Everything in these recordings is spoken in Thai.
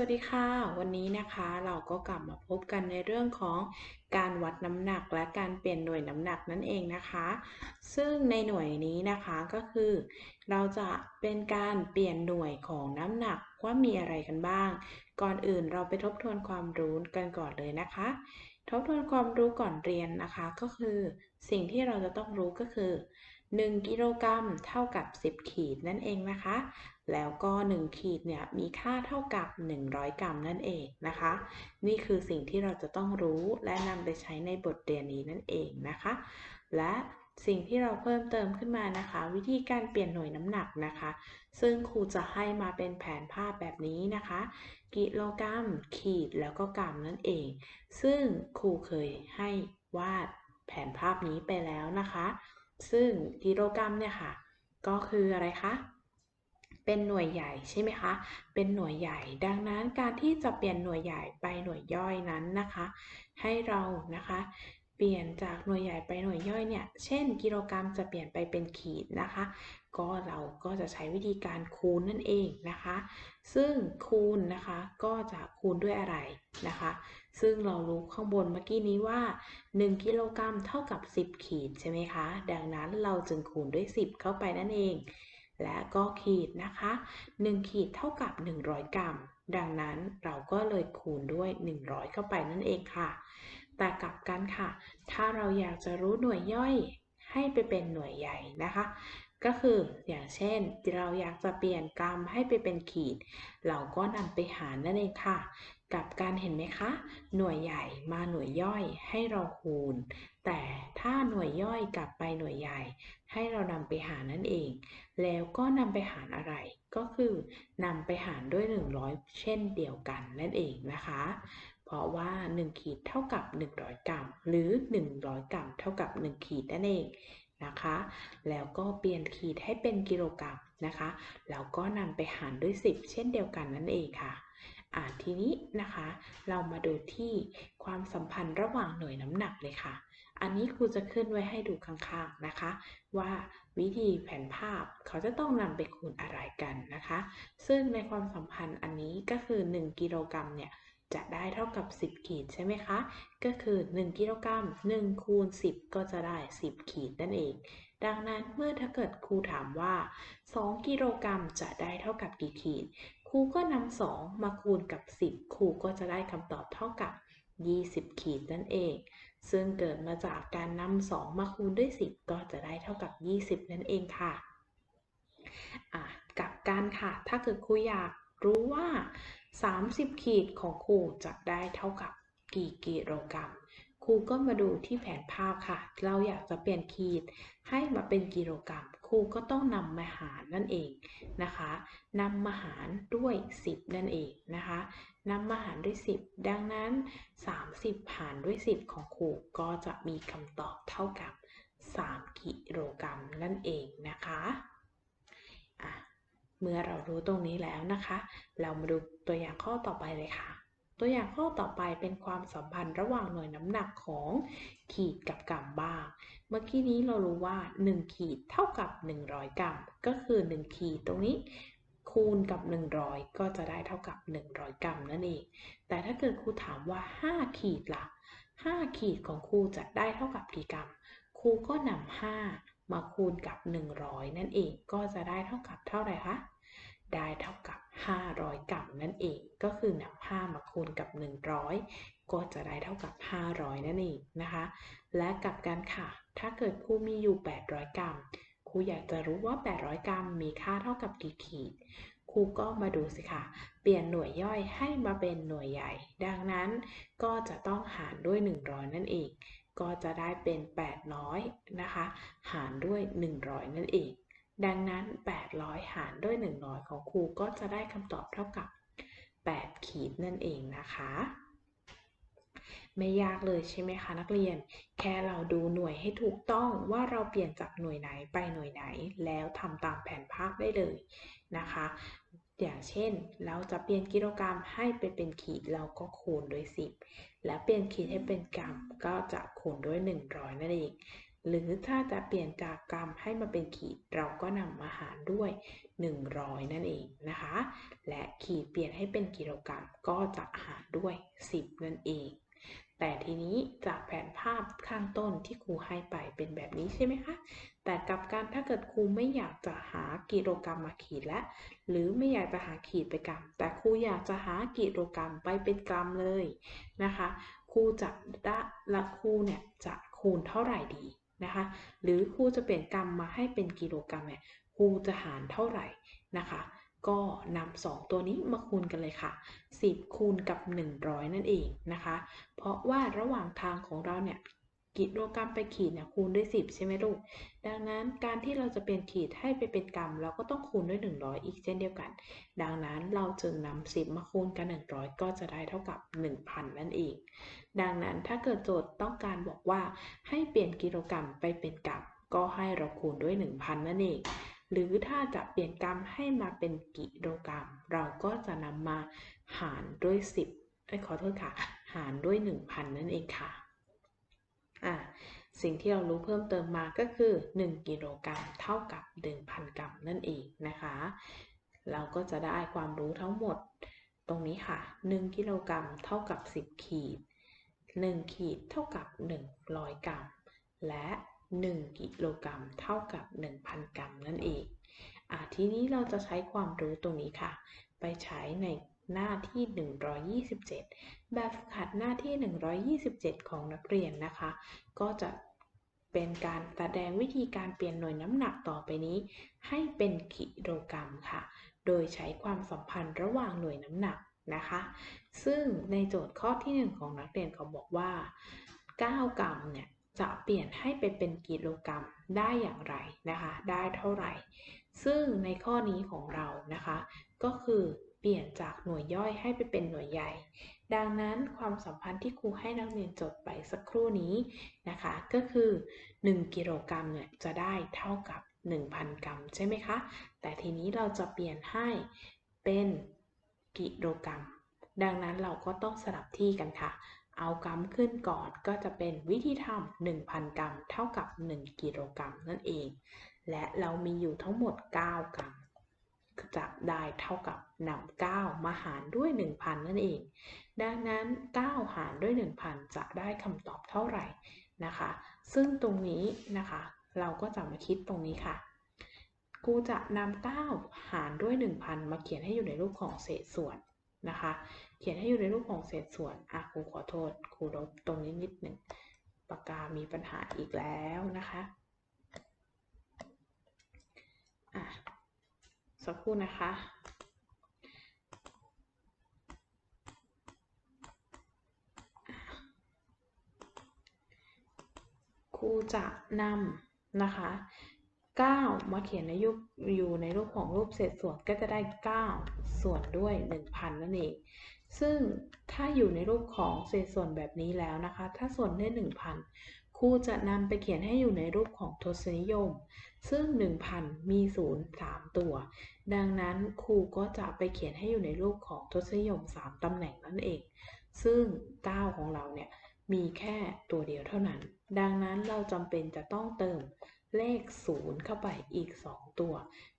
วัสดีค่ะ วันนี้นะคะเราก็กลับมาพบกันในเรื่องของการวัดน้ำหนักและการเปลี่ยนหน่วยน้ำหนักนั่นเองนะคะ ซึ่งในหน่วยนี้นะคะก็คือ เราจะเป็นการเปลี่ยนหน่วยของน้ำหนักว่ามีอะไรกันบ้าง ก่อนอื่นเราไปทบทวนความรู้กันก่อนเลยนะคะ ทบทวนความรู้ก่อนเรียนนะคะก็คือ สิ่งที่เราจะต้องรู้ก็คือ 1 กิโลกรัมเท่ากับ 10 ขีดนั่นเองนะคะ แล้วก็ 1 ขีดเนี่ยมีค่าเท่ากับ 100 กรัมนั่นเองนะคะ นี่คือสิ่งที่เราจะต้องรู้และนำไปใช้ในบทเรียนนี้นั่นเองนะคะ และสิ่งที่เราเพิ่มเติมขึ้นมานะคะ วิธีการเปลี่ยนหน่วยน้ำหนักนะคะ ซึ่งครูจะให้มาเป็นแผนภาพแบบนี้นะคะ กิโลกรัม ขีดแล้วก็กรัมนั่นเอง ซึ่งครูเคยให้วาดแผนภาพนี้ไปแล้วนะคะ ซึ่งกิโลกรัมเนี่ยค่ะ ก็คืออะไรคะ เป็นหน่วยใหญ่ใช่ไหมคะ เป็นหน่วยใหญ่ ดังนั้นการที่จะเปลี่ยนหน่วยใหญ่ไปหน่วยย่อยนั้นนะคะ ให้เรานะคะ เปลี่ยนจากหน่วยใหญ่ไปหน่วยย่อยเนี่ย เช่น กิโลกรัมจะเปลี่ยนไปเป็นขีดนะคะ ก็เราก็จะใช้วิธีการคูณนั่นเองนะคะ ซึ่งคูณนะคะก็จะคูณด้วยอะไรนะคะ ซึ่งเรารู้ข้างบนเมื่อกี้นี้ว่า 1 กิโลกรัมเท่ากับ 10 ขีดใช่ไหมคะ ดังนั้นเราจึงคูณด้วย 10 เข้าไปนั่นเอง และก็ขีดนะคะ 1 ขีดเท่ากับ 100 กรัม ดังนั้นเราก็เลยคูณด้วย 100 เข้าไปนั่นเองค่ะ แต่กลับกันค่ะ ถ้าเราอยากจะรู้หน่วยย่อยให้ไปเป็นหน่วยใหญ่นะคะก็คืออย่างเช่นเราอยากจะเปลี่ยนกรัมให้ไปเป็นขีด เราก็นำไปหารนั่นเองค่ะ กับการเห็นไหมคะ หน่วยใหญ่มาหน่วยย่อยให้เราคูณ แต่ถ้าหน่วยย่อยกลับไปหน่วยใหญ่ ให้เรานำไปหารนั่นเอง แล้วก็นำไปหารอะไร ก็คือนำไปหารด้วย 100 เช่นเดียวกันนั่นเองนะคะ เพราะว่า 1 ขีดเท่ากับ 100 กรัม หรือ 100 กรัมเท่ากับ 1 ขีดนั่นเองนะคะ แล้วก็เปลี่ยนขีดให้เป็นกิโลกรัมนะคะ แล้วก็นำไปหารด้วย 10 เช่นเดียวกันนั่นเองค่ะ ทีนี้นะคะ เรามาดูที่ความสัมพันธ์ระหว่างหน่วยน้ำหนักเลยค่ะ อันนี้ครูจะขึ้นไว้ให้ดูข้างๆนะคะ ว่าวิธีแผนภาพเขาจะต้องนำไปคูณอะไรกันนะคะ ซึ่งในความสัมพันธ์อันนี้ก็คือ 1 กิโลกรัมเนี่ยจะได้เท่ากับ 10 ขีดใช่ไหมคะ ก็คือ 1 กิโลกรัม1คูณ 10 ก็จะได้ 10 ขีดนั่นเอง ดังนั้นเมื่อถ้าเกิดครูถามว่า 2 กิโลกรัมจะได้เท่ากับกี่ขีด ครูก็นำ2มาคูณกับ 10 ครูก็จะได้คำตอบเท่ากับ 20 ขีดนั่นเอง ซึ่งเกิดมาจากการนำ2มาคูณด้วย 10 ก็จะได้เท่ากับ 20 นั่นเองค่ะะกับกันค่ะ ถ้าเกิดครูอยากรู้ว่า 30 ขีดของครูจะได้เท่ากับกี่กิโลกรัม ครูก็มาดูที่แผนภาพค่ะ เราอยากจะเปลี่ยนขีดให้มาเป็นกิโลกรัม ครูก็ต้องนำมาหารนั่นเองนะคะนำมาหารด้วย 10 นั่นเองนะคะนำมาหารด้วย 10 ดังนั้น 30 หารด้วย 10 ของครูก็จะมีคำตอบเท่ากับ 3 กิโลกรัมนั่นเองนะคะะเมื่อเรารู้ตรงนี้แล้วนะคะ เรามาดูตัวอย่างข้อต่อไปเลยค่ะ ตัวอย่างข้อต่อไปเป็นความสัมพันธ์ระหว่างหน่วยน้ำหนักของขีดกับกรัมบ้าง เมื่อกี้นี้เรารู้ว่า 1 ขีดเท่ากับ 100 กรัม ก็คือ 1 ขีดตรงนี้คูณกับ 100 ก็จะได้เท่ากับ 100 กรัมนั่นเอง แต่ถ้าเกิดครูถามว่า 5 ขีดละ่ะ 5 ขีดของครูจะได้เท่ากับกี่กรัม ครูก็นำ5มาคูณกับ 100 นั่นเอง ก็จะได้เท่ากับเท่าไหร่คะ ได้เท่ากับ 500 กรัมนั่นเอง ก็คือนำ5มาคูณกับ 100 ก็จะได้เท่ากับ 500 นั่นเองนะคะ และกลับกันค่ะ ถ้าเกิดครูมีอยู่ 800 กรัมครูอยากจะรู้ว่า 800 กรัมมีค่าเท่ากับกี่ขีดครูก็มาดูสิค่ะ เปลี่ยนหน่วยย่อยให้มาเป็นหน่วยใหญ่ ดังนั้นก็จะต้องหารด้วย 100 นั่นเอง ก็จะได้เป็น 800 นะคะ หารด้วย 100 นั่นเอง ดังนั้น 800 หารด้วย 100 ของครูก็จะได้คำตอบเท่ากับ 8 ขีดนั่นเองนะคะ ไม่ยากเลยใช่ไหมคะนักเรียน แค่เราดูหน่วยให้ถูกต้องว่าเราเปลี่ยนจากหน่วยไหนไปหน่วยไหน แล้วทำตามแผนภาพได้เลยนะคะ อย่างเช่น เราจะเปลี่ยนกิโลกรัมให้ไปเป็นขีดเราก็คูณด้วย 10 แล้วเปลี่ยนขีดให้เป็นกรัมก็จะคูณด้วย 100 นั่นเอง หรือถ้าจะเปลี่ยนจากกรัมให้มาเป็นขีด เราก็นำมาหารด้วย 100 นั่นเองนะคะ และขีดเปลี่ยนให้เป็นกิโลกรัมก็จะหารด้วย 10 นั่นเอง แต่ทีนี้จากแผนภาพข้างต้นที่ครูให้ไปเป็นแบบนี้ใช่ไหมคะ แต่กับการถ้าเกิดครูไม่อยากจะหากิโลกรัมมาขีดและ หรือไม่อยากจะหาขีดไปกรัม แต่ครูอยากจะหากิโลกรัมไปเป็นกรัมเลยนะคะ ครูจะละครูเนี่ยจะคูณเท่าไหร่ดี นะคะ หรือครูจะเปลี่ยนกรัมมาให้เป็นกิโลกรัมเนี่ยครูจะหารเท่าไหร่นะคะ ก็นำสองตัวนี้มาคูณกันเลยค่ะ 10 คูณกับ 100 นั่นเองนะคะ เพราะว่าระหว่างทางของเราเนี่ย กิโลกรัมไปขีดเนี่ยคูณด้วย 10 ใช่ไหมลูก ดังนั้นการที่เราจะเปลี่ยนขีดให้ไปเป็นกรัมเราก็ต้องคูณด้วย 100 อีกเช่นเดียวกัน ดังนั้นเราจึงนำ10 มาคูณกับ 100 ก็จะได้เท่ากับ 1,000 นั่นเอง ดังนั้นถ้าเกิดโจทย์ต้องการบอกว่าให้เปลี่ยนกิโลกรัมไปเป็นกรัมก็ให้เราคูณด้วย 1,000 นั่นเอง หรือถ้าจะเปลี่ยนกรัมให้มาเป็นกิโลกรัม เราก็จะนำมาหารด้วย 10เอ้ขอโทษค่ะ หารด้วย 1,000 นั่นเองค่ะ อะสิ่งที่เรารู้เพิ่มเติมมาก็คือ 1 กิโลกรัมเท่ากับ 1,000 กรัมนั่นเองนะคะ เราก็จะได้ความรู้ทั้งหมดตรงนี้ค่ะ 1 กิโลกรัมเท่ากับ 10 ขีด 1 ขีดเท่ากับ 100 กรัม และ 1 กิโลกรัมเท่ากับ 1,000 กรัมนั่นเองอะทีนี้เราจะใช้ความรู้ตรงนี้ค่ะ ไปใช้ใน หน้าที่ 127 แบบฝึกหัดหน้าที่ 127 ของนักเรียนนะคะ ก็จะเป็นการแสดงวิธีการเปลี่ยนหน่วยน้ำหนักต่อไปนี้ ให้เป็นกิโลกรัมค่ะ โดยใช้ความสัมพันธ์ระหว่างหน่วยน้ำหนักนะคะ ซึ่งในโจทย์ข้อที่ 1 ของนักเรียนเขาบอกว่า 9 กรัมเนี่ยจะเปลี่ยนให้ไปเป็นกิโลกรัมได้อย่างไรนะคะ ได้เท่าไหร่ ซึ่งในข้อนี้ของเรานะคะ ก็คือเปลี่ยนจากหน่วยย่อยให้ไปเป็นหน่วยใหญ่ ดังนั้นความสัมพันธ์ที่ครูให้นักเรียนจดไปสักครู่นี้นะคะ ก็คือ 1 กิโลกรัมเนี่ยจะได้เท่ากับ 1,000 กรัมใช่ไหมคะ แต่ทีนี้เราจะเปลี่ยนให้เป็นกิโลกรัม ดังนั้นเราก็ต้องสลับที่กันค่ะ เอากรัมขึ้นก่อนก็จะเป็นวิธีทำ1,000 กรัม เท่ากับ 1 กิโลกรัมนั่นเอง และเรามีอยู่ทั้งหมด 9 กรัม จะได้เท่ากับนำ9มาหารด้วย 1,000 นั่นเอง ดังนั้น 9 หารด้วย 1,000 จะได้คำตอบเท่าไหร่นะคะ ซึ่งตรงนี้นะคะ เราก็จะมาคิดตรงนี้ค่ะครูจะนำ9หารด้วย 1,000 มาเขียนให้อยู่ในรูปของเศษส่วนนะคะ เขียนให้อยู่ในรูปของเศษส่วนอะครูขอโทษครูลบตรงนี้นิดหนึ่งปากกามีปัญหาอีกแล้วนะคะอะ สักครู่นะคะ ครูจะนำนะคะ 9 มาเขียนในยุคอยู่ในรูปของรูปเศษส่วนก็จะได้ 9 ส่วนด้วย 1,000 นั่นเอง ซึ่งถ้าอยู่ในรูปของเศษส่วนแบบนี้แล้วนะคะ ถ้าส่วนได้1,000 ครูจะนำไปเขียนให้อยู่ในรูปของทศนิยม ซึ่ง 1,000 มี 0 3 ตัว ดังนั้นครูก็จะไปเขียนให้อยู่ในรูปของทศนิยม 3 ตำแหน่งนั่นเอง ซึ่ง 9 ของเราเนี่ยมีแค่ตัวเดียวเท่านั้น ดังนั้นเราจำเป็นจะต้องเติมเลข 0 เข้าไปอีก 2 ตัว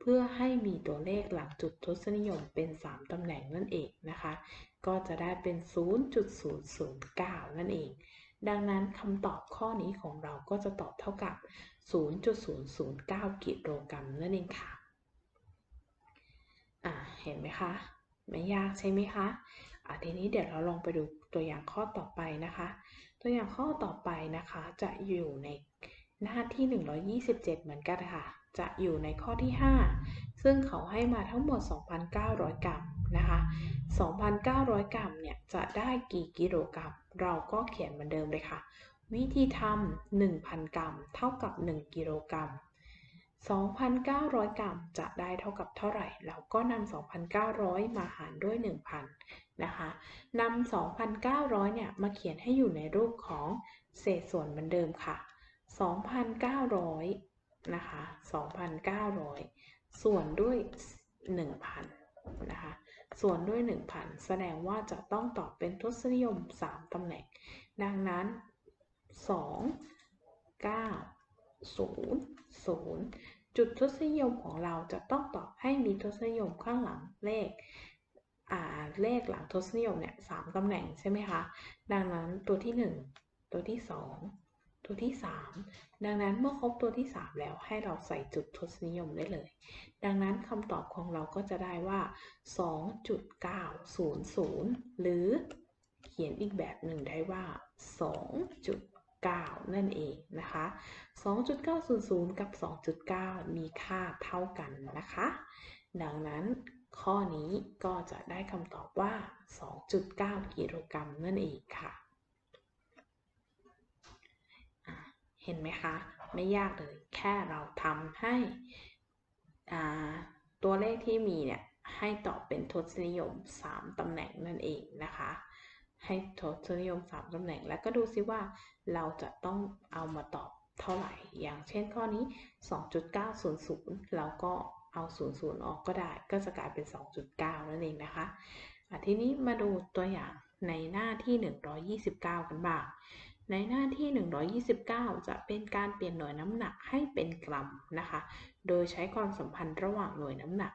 เพื่อให้มีตัวเลขหลังจุดทศนิยมเป็น 3 ตำแหน่งนั่นเองนะคะ ก็จะได้เป็น 0.009 นั่นเอง ดังนั้นคำตอบข้อนี้ของเราก็จะตอบเท่ากับ 0.009 กิโลกรัมนั่นเองค่ะ อ่า เห็นไหมคะ ไม่ยากใช่ไหมคะ อะทีนี้เดี๋ยวเราลองไปดูตัวอย่างข้อต่อไปนะคะ ตัวอย่างข้อต่อไปนะคะจะอยู่ในหน้าที่ 127 เหมือนกันค่ะ จะอยู่ในข้อที่ 5 ซึ่งเขาให้มาทั้งหมด 2,900 กรัมนะคะ 2,900 กรัมเนี่ยจะได้กี่กิโลกรัม เราก็เขียนเหมือนเดิมเลยค่ะ วิธีทำ1,000 กรัม เท่ากับ 1 กิโลกรัม 2,900 กรัมจะได้เท่ากับเท่าไหร่ เราก็นำ2,900 มาหารด้วย 1,000 นะคะนำ2,900 เนี่ยมาเขียนให้อยู่ในรูปของเศษส่วนเหมือนเดิมค่ะ 2,900 นะคะ2,900 ส่วนด้วย 1,000นะคะส่วนด้วย 1,000 แสดงว่าจะต้องตอบเป็นทศนิยม 3ตำแหน่ง ดังนั้น 2 9 0 0 จุดทศนิยมของเราจะต้องตอบให้มีทศนิยมข้างหลังเลขอ่าเลขหลังทศนิยมเนี่ยสามตำแหน่งใช่ไหมคะ ดังนั้นตัวที่ 1 ตัวที่ 2 ตัวที่ 3 ดังนั้นเมื่อครบตัวที่ 3 แล้วให้เราใส่จุดทศนิยมได้เลย ดังนั้นคำตอบของเราก็จะได้ว่า 2.900 หรือเขียนอีกแบบหนึ่งได้ว่า 2.9 นั่นเองนะคะ 2.900 กับ 2.9 มีค่าเท่ากันนะคะ ดังนั้นข้อนี้ก็จะได้คำตอบว่า 2.9 กิโลกรัมนั่นเองค่ะ เห็นไหมคะ ไม่ยากเลย แค่เราทำให้ตัวเลขที่มีเนี่ยให้ตอบเป็นทศนิยม 3ตำแหน่งนั่นเองนะคะ ให้ทศนิยม 3ตำแหน่ง แล้วก็ดูซิว่าเราจะต้องเอามาตอบเท่าไหร่ อย่างเช่นข้อนี้ 2.900 เราก็เอา 00 ออกก็ได้ ก็จะกลายเป็น 2.9 นั่นเองนะคะะทีนี้มาดูตัวอย่างในหน้าที่ 129 กันบ้าง ในหน้าที่ 129 จะเป็นการเปลี่ยนหน่วยน้ำหนักให้เป็นกรัมนะคะ โดยใช้ความสัมพันธ์ระหว่างหน่วยน้ำหนัก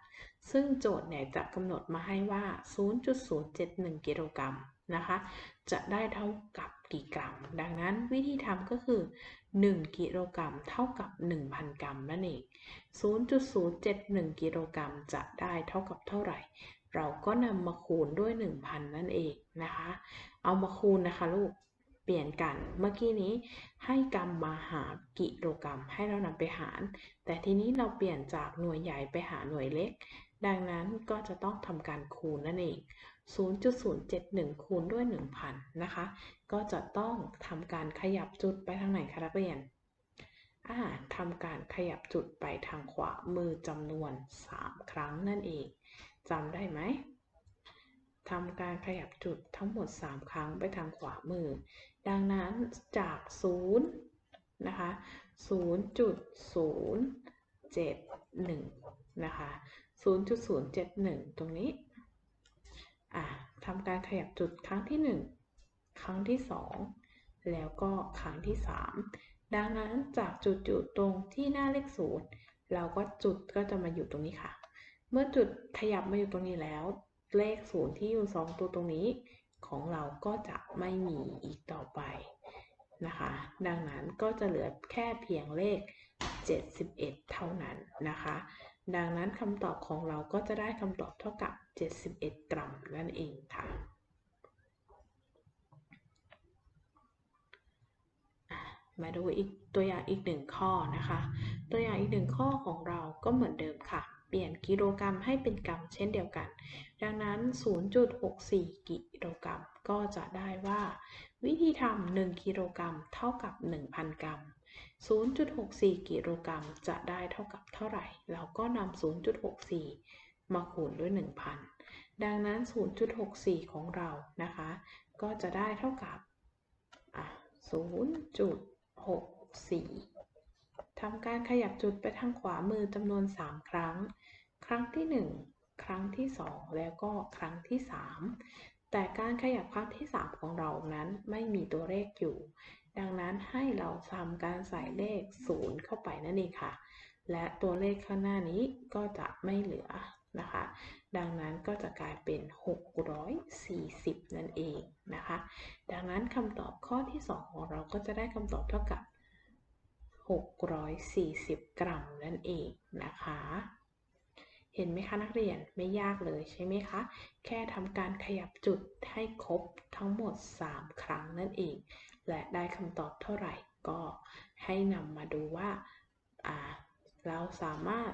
ซึ่งโจทย์เนี่ยจะกำหนดมาให้ว่า 0.071 กิโลกรัมนะคะ จะได้เท่ากับกี่กรัม ดังนั้นวิธีทำก็คือ 1 กิโลกรัมเท่ากับ 1,000 กรัมนั่นเอง 0.071 กิโลกรัมจะได้เท่ากับเท่าไหร่ เราก็นำมาคูณด้วย 1,000 นั่นเองนะคะ เอามาคูณนะคะลูก เปลี่ยนกัน เมื่อกี้นี้ให้กรัมมาหากิโลกรัม ให้เรานำไปหาร แต่ทีนี้เราเปลี่ยนจากหน่วยใหญ่ไปหาหน่วยเล็ก ดังนั้นก็จะต้องทำการคูณนั่นเอง 0.071 คูณด้วย 1,000 นะคะ ก็จะต้องทำการขยับจุดไปทางไหนคะนักเรียนทำการขยับจุดไปทางขวามือจำนวน 3 ครั้งนั่นเองจำได้ไหมทำการขยับจุดทั้งหมด 3 ครั้งไปทางขวามือ ดังนั้นจาก 0 นะคะ 0.071 นะคะ 0.071 ตรงนี้ทำการขยับจุดครั้งที่ 1 ครั้งที่ 2 แล้วก็ครั้งที่ 3 ดังนั้นจากจุดอยู่ตรงที่หน้าเลขศูนย์เราก็จุดก็จะมาอยู่ตรงนี้ค่ะ เมื่อจุดขยับมาอยู่ตรงนี้แล้ว เลขศูนย์ที่อยู่ 2 ตัวตรงนี้ ของเราก็จะไม่มีอีกต่อไปนะคะ ดังนั้นก็จะเหลือแค่เพียงเลข 71 เท่านั้นนะคะ ดังนั้นคำตอบของเราก็จะได้คำตอบเท่ากับ 71 กรัมนั่นเองค่ะ มาดูอีกตัวอย่างอีกหนึ่งข้อนะคะ ตัวอย่างอีกหนึ่งข้อของเราก็เหมือนเดิมค่ะ เปลี่ยนกิโลกรัมให้เป็นกรัมเช่นเดียวกัน ดังนั้น 0.64 กิโลกรัม ก็จะได้ว่า วิธีทำ1กิโลกรัมเท่ากับ 1,000 กรัม 0.64 กิโลกรัมจะได้เท่ากับเท่าไหร่ เราก็นำ 0.64 มาคูณด้วย 1,000 ดังนั้น 0.64 ของเรานะคะ ก็จะได้เท่ากับ 0.64 ทำการขยับจุดไปทางขวามือจำนวน 3 ครั้ง ครั้งที่ 1 ครั้งที่ 2 แล้วก็ครั้งที่ 3 แต่การขยับครั้งที่ 3 ของเรานั้นไม่มีตัวเลขอยู่ ดังนั้นให้เราทำการใส่เลข 0 เข้าไปนั่นเองค่ะ และตัวเลขข้างหน้านี้ก็จะไม่เหลือนะคะ ดังนั้นก็จะกลายเป็น 640 นั่นเองนะคะ ดังนั้นคำตอบข้อที่ 2 ของเราก็จะได้คำตอบเท่ากับ 640 กรัมนั่นเองนะคะ เห็นไหมคะนักเรียนไม่ยากเลยใช่ไหมคะ แค่ทำการขยับจุดให้ครบทั้งหมด 3 ครั้งนั่นเอง และได้คำตอบเท่าไหร่ก็ให้นำมาดูว่าเราสามารถ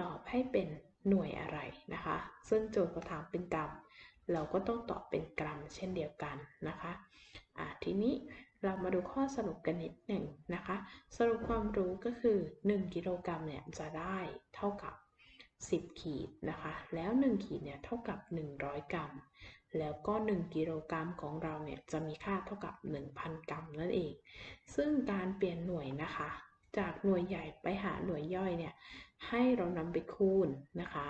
ตอบให้เป็นหน่วยอะไรนะคะ ซึ่งโจทย์เขาถามเป็นกรัม เราก็ต้องตอบเป็นกรัมเช่นเดียวกันนะคะะทีนี้ เรามาดูข้อสรุปกันนิดหนึ่งนะคะ สรุปความรู้ก็คือ 1 กิโลกรัมเนี่ยจะได้เท่ากับ 10 ขีดนะคะ แล้ว 1 ขีดเนี่ยเท่ากับ 100 กรัม แล้วก็ 1 กิโลกรัมของเราเนี่ยจะมีค่าเท่ากับ 1,000 กรัมนั่นเอง ซึ่งการเปลี่ยนหน่วยนะคะ จากหน่วยใหญ่ไปหาหน่วยย่อยเนี่ยให้เรานำไปคูณนะคะ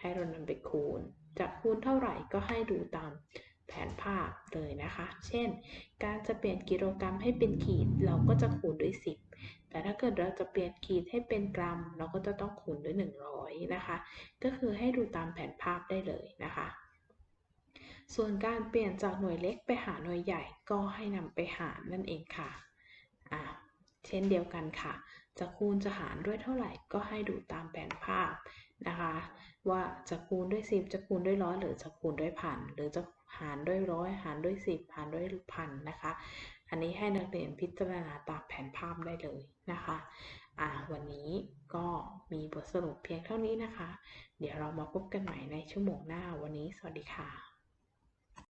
ให้เรานำไปคูณจะคูณเท่าไหร่ก็ให้ดูตาม แผนภาพเลยนะคะ เช่น การจะเปลี่ยนกิโลกรัมให้เป็นขีด เราก็จะคูณด้วย 10 แต่ถ้าเกิดเราจะเปลี่ยนขีดให้เป็นกรัม เราก็จะต้องคูณด้วย 100 นะคะ ก็คือให้ดูตามแผนภาพได้เลยนะคะ ส่วนการเปลี่ยนจากหน่วยเล็กไปหาหน่วยใหญ่ก็ให้นำไปหารนั่นเองค่ะอ่าเช่นเดียวกันค่ะ จะคูณจะหารด้วยเท่าไหร่ก็ให้ดูตามแผนภาพนะคะ ว่าจะคูณด้วย 10 จะคูณด้วยร้อยหรือจะคูณด้วยพันหรือจะ หารด้วยร้อยหารด้วยสิบหารด้วยพันนะคะ อันนี้ให้นักเรียนพิจารณาตามแผนภาพได้เลยนะคะอ่าวันนี้ก็มีบทสรุปเพียงเท่านี้นะคะ เดี๋ยวเรามาพบกันใหม่ในชั่วโมงหน้าวันนี้สวัสดีค่ะ